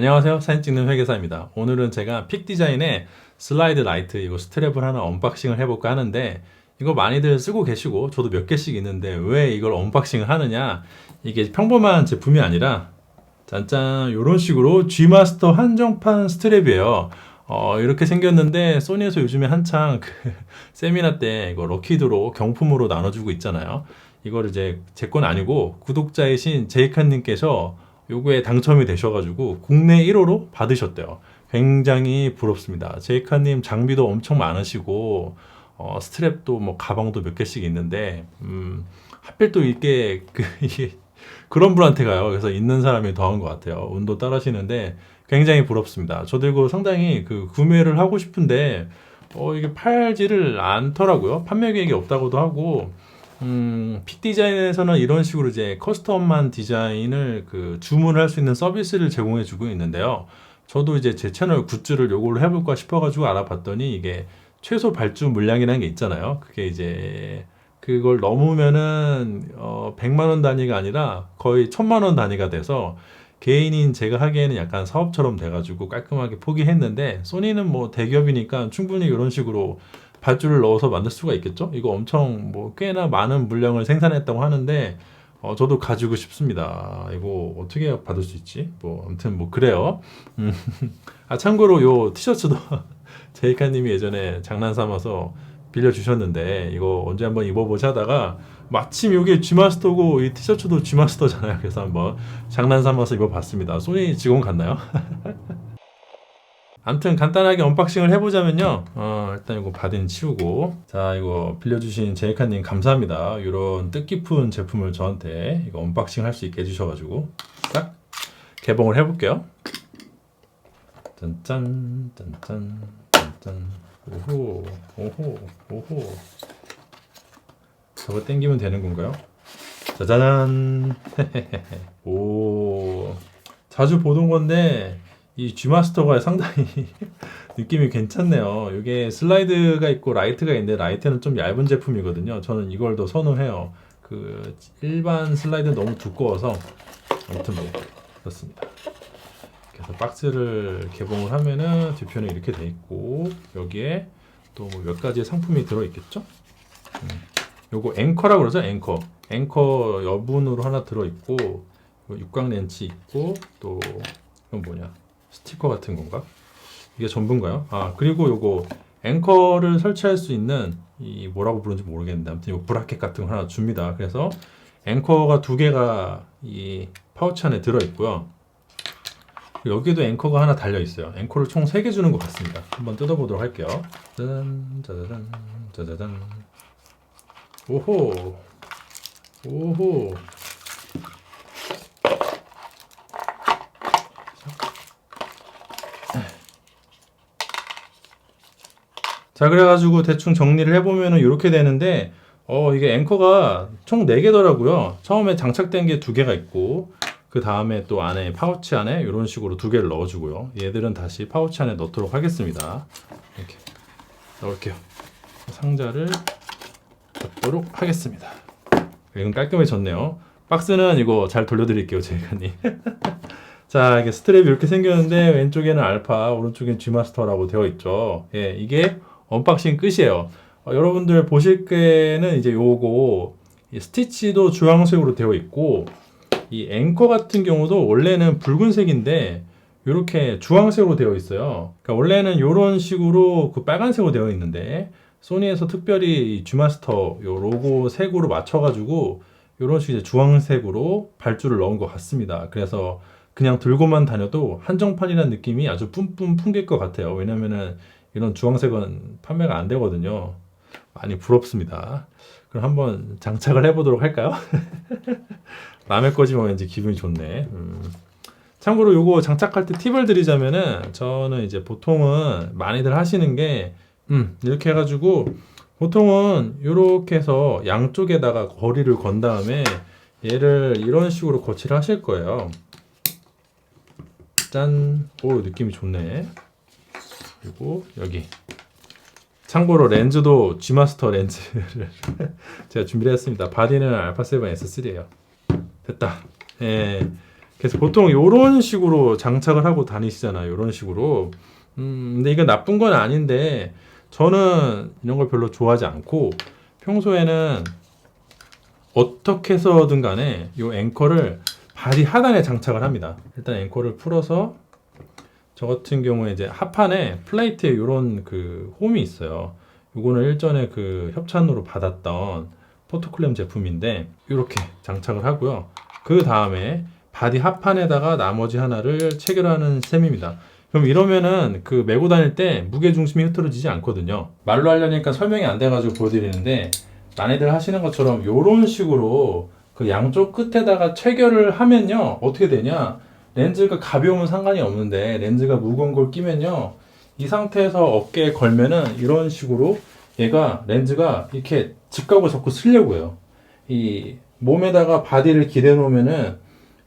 안녕하세요. 사진 찍는 회계사입니다. 오늘은 제가 픽 디자인의 슬라이드 라이트 이거 스트랩을 하나 언박싱을 해볼까 하는데 이거 많이들 쓰고 계시고 저도 몇 개씩 있는데 왜 이걸 언박싱을 하느냐 이게 평범한 제품이 아니라 짠짠 이런 식으로 G마스터 한정판 스트랩이에요. 어, 이렇게 생겼는데 소니에서 요즘에 한창 그 세미나 때 이거 럭키드로 경품으로 나눠주고 있잖아요. 이걸 이제 제 건 아니고 구독자이신 제이칸님께서 요거에 당첨이 되셔가지고 국내 1호로 받으셨대요. 굉장히 부럽습니다. 제이카님 장비도 엄청 많으시고 어, 스트랩도 뭐 가방도 몇 개씩 있는데 음, 하필 또 이게 그 그런 분한테 가요. 그래서 있는 사람이 더한 것 같아요. 운도 따라시는데 굉장히 부럽습니다. 저도 이거 상당히 그 구매를 하고 싶은데 어, 이게 팔지를 않더라고요. 판매 계획이 없다고도 하고 음, 픽 디자인에서는 이런 식으로 이제 커스텀한 디자인을 그 주문할 수 있는 서비스를 제공해 주고 있는데요. 저도 이제 제 채널 굿즈를 요걸로 해볼까 싶어가지고 알아봤더니 이게 최소 발주 물량이라는 게 있잖아요. 그게 이제 그걸 넘으면은 어 100만 원 단위가 아니라 거의 1000만 원 단위가 돼서 개인인 제가 하기에는 약간 사업처럼 돼가지고 깔끔하게 포기했는데 소니는 뭐 대기업이니까 충분히 이런 식으로 발주를 넣어서 만들 수가 있겠죠? 이거 엄청 뭐 꽤나 많은 물량을 생산했다고 하는데 어, 저도 가지고 싶습니다. 이거 어떻게 받을 수 있지? 뭐 아무튼 뭐 그래요. 음. 아 참고로 요 티셔츠도 제이카님이 예전에 장난 삼아서 빌려 주셨는데 이거 언제 한번 입어보자 하다가 마침 이게 G마스터고 이 티셔츠도 G마스터잖아요. 그래서 한번 장난 삼아서 입어봤습니다. 소니 직원 같나요? 아무튼 간단하게 언박싱을 해보자면요. 어, 일단 이거 바딘 치우고 자 이거 빌려주신 제이카님 감사합니다. 이런 뜻깊은 제품을 저한테 이거 언박싱 할 수 있게 해주셔가지고 딱 개봉을 해볼게요. 짠짠 짠짠 짠짠 오호 오호 오호 저거 땡기면 되는 건가요? 짜자잔 오 자주 보던 건데 이 G마스터가 상당히 느낌이 괜찮네요. 이게 슬라이드가 있고 라이트가 있는데 라이트는 좀 얇은 제품이거든요. 저는 이걸 더 선호해요. 그 일반 슬라이드는 너무 두꺼워서 아무튼 뭐 그렇습니다. 그래서 박스를 개봉을 하면은 뒤편에 이렇게 돼 있고 여기에 또뭐몇 가지의 상품이 들어 있겠죠? 음. 요거 앵커라고 그러죠? 앵커. 앵커 여분으로 하나 들어 있고 육각 렌치 있고 또 이건 뭐냐? 스티커 같은 건가? 이게 전부인가요? 아 그리고 요거 앵커를 설치할 수 있는 이 뭐라고 부르는지 모르겠는데 아무튼 이 브라켓 같은 거 하나 줍니다. 그래서 앵커가 두 개가 이 파우치 안에 들어 있고요. 여기도 앵커가 하나 달려 있어요. 앵커를 총 3개 주는 것 같습니다. 한번 뜯어보도록 할게요. 짠, 짜자잔, 짜자잔. 오호, 오호. 자, 그래가지고 대충 정리를 해보면은 이렇게 되는데, 어, 이게 앵커가 총 4개더라고요. 처음에 장착된 게 2개가 있고, 그 다음에 또 안에 파우치 안에 이런 식으로 두 개를 넣어주고요. 얘들은 다시 파우치 안에 넣도록 하겠습니다. 이렇게 넣을게요. 상자를 넣도록 하겠습니다. 이건 깔끔해졌네요. 박스는 이거 잘 돌려드릴게요, 제이카님. 자, 이게 스트랩이 이렇게 생겼는데 왼쪽에는 알파, 오른쪽엔 G마스터라고 되어 있죠. 예, 이게 언박싱 끝이에요. 어, 여러분들 보실 때는 이제 요거 스티치도 주황색으로 되어 있고 이 앵커 같은 경우도 원래는 붉은색인데 이렇게 주황색으로 되어 있어요. 그러니까 원래는 이런 식으로 그 빨간색으로 되어 있는데 소니에서 특별히 G마스터 요 로고 색으로 맞춰가지고 이런 식의 주황색으로 발주를 넣은 것 같습니다. 그래서 그냥 들고만 다녀도 한정판이라는 느낌이 아주 뿜뿜 풍길 것 같아요. 왜냐면은 이런 주황색은 판매가 안 되거든요. 많이 부럽습니다. 그럼 한번 장착을 해보도록 할까요? 남의 거지만 왠지 기분이 좋네. 음. 참고로 요거 장착할 때 팁을 드리자면은 저는 이제 보통은 많이들 하시는 게 음, 이렇게 해가지고 보통은 이렇게 해서 양쪽에다가 거리를 건 다음에 얘를 이런 식으로 거치를 하실 거예요. 짠, 오 느낌이 좋네. 그리고 여기 참고로 렌즈도 G마스터 렌즈를 제가 준비를 했습니다. 바디는 알파 7 S3예요. 됐다. 예. 그래서 보통 이런 식으로 장착을 하고 다니시잖아요. 이런 식으로. 음, 근데 이건 나쁜 건 아닌데 저는 이런 걸 별로 좋아하지 않고 평소에는 어떻게 해서든 간에 이 앵커를 바디 하단에 장착을 합니다. 일단 앵커를 풀어서 저 같은 경우에 이제 하판에 플레이트에 이런 그 홈이 있어요. 이거는 일전에 그 협찬으로 받았던 포토클램 제품인데 이렇게 장착을 하고요. 그 다음에 바디 하판에다가 나머지 하나를 체결하는 셈입니다. 그럼 이러면은 그 메고 다닐 때 무게 중심이 흐트러지지 않거든요. 말로 하려니까 설명이 안 돼가지고 보여드리는데 많이들 하시는 것처럼 이런 식으로 그 양쪽 끝에다가 체결을 하면요 어떻게 되냐 렌즈가 가벼우면 상관이 없는데 렌즈가 무거운 걸 끼면요 이 상태에서 어깨에 걸면은 이런 식으로 얘가 렌즈가 이렇게 직각으로 자꾸 쓰려고 해요. 이 몸에다가 바디를 기대 놓으면은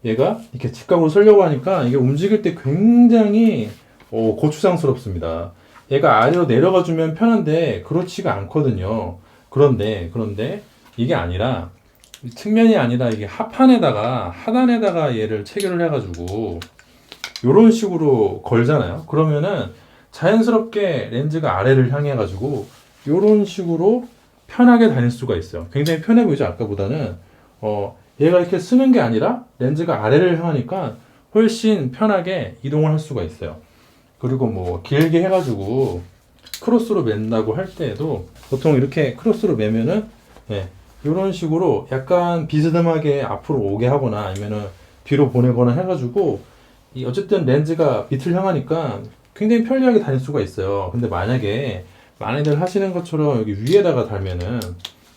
얘가 이렇게 직각으로 쓰려고 하니까 이게 움직일 때 굉장히 어, 고추장스럽습니다. 얘가 아래로 내려가 주면 편한데 그렇지가 않거든요. 그런데 그런데 이게 아니라 이 측면이 아니라 이게 하판에다가 하단에다가 얘를 체결을 해가지고 이런 식으로 걸잖아요. 그러면은 자연스럽게 렌즈가 아래를 향해 가지고 이런 식으로 편하게 다닐 수가 있어요. 굉장히 편해 보이죠 아까보다는 어 얘가 이렇게 쓰는 게 아니라 렌즈가 아래를 향하니까 훨씬 편하게 이동을 할 수가 있어요. 그리고 뭐 길게 해가지고 크로스로 맨다고 할 때에도 보통 이렇게 크로스로 매면은 예, 이런 식으로 약간 비스듬하게 앞으로 오게 하거나 아니면은 뒤로 보내거나 해가지고 이 어쨌든 렌즈가 밑을 향하니까 굉장히 편리하게 다닐 수가 있어요. 근데 만약에 많이들 하시는 것처럼 여기 위에다가 달면은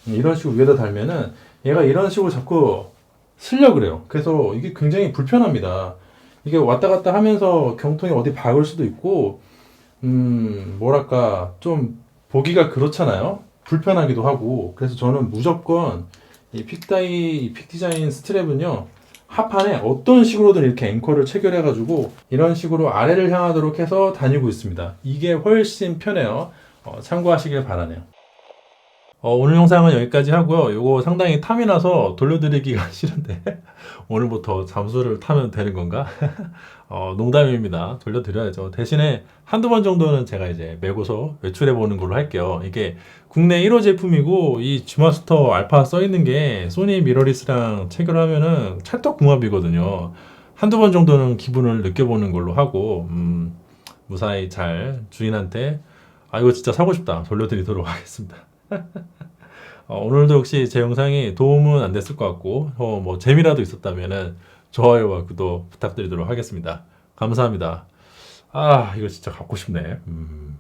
이런 식으로 위에다 달면은 얘가 이런 식으로 자꾸 쓰려 그래요. 그래서 이게 굉장히 불편합니다. 이게 왔다 갔다 하면서 경통이 어디 박을 수도 있고 음 뭐랄까 좀 보기가 그렇잖아요. 불편하기도 하고 그래서 저는 무조건 이 픽다이 이 픽 디자인 스트랩은요 하판에 어떤 식으로든 이렇게 앵커를 체결해 가지고 이런 식으로 아래를 향하도록 해서 다니고 있습니다. 이게 훨씬 편해요. 어, 참고하시길 바라네요 어, 오늘 영상은 여기까지 하고요 요거 상당히 탐이 나서 돌려드리기가 싫은데 오늘부터 잠수를 타면 되는 건가? 어, 농담입니다. 돌려드려야죠. 대신에 한두 번 정도는 제가 이제 메고서 외출해 보는 걸로 할게요. 이게 국내 1호 제품이고 이 G마스터 알파 써 있는 게 소니 미러리스랑 체결하면은 찰떡궁합이거든요. 한두 번 정도는 기분을 느껴보는 걸로 하고 음, 무사히 잘 주인한테 아 이거 진짜 사고 싶다 돌려드리도록 하겠습니다. 어, 오늘도 역시 제 영상이 도움은 안 됐을 것 같고 어, 뭐 재미라도 있었다면은 좋아요와 구독 부탁드리도록 하겠습니다. 감사합니다. 아 이거 진짜 갖고 싶네. 음.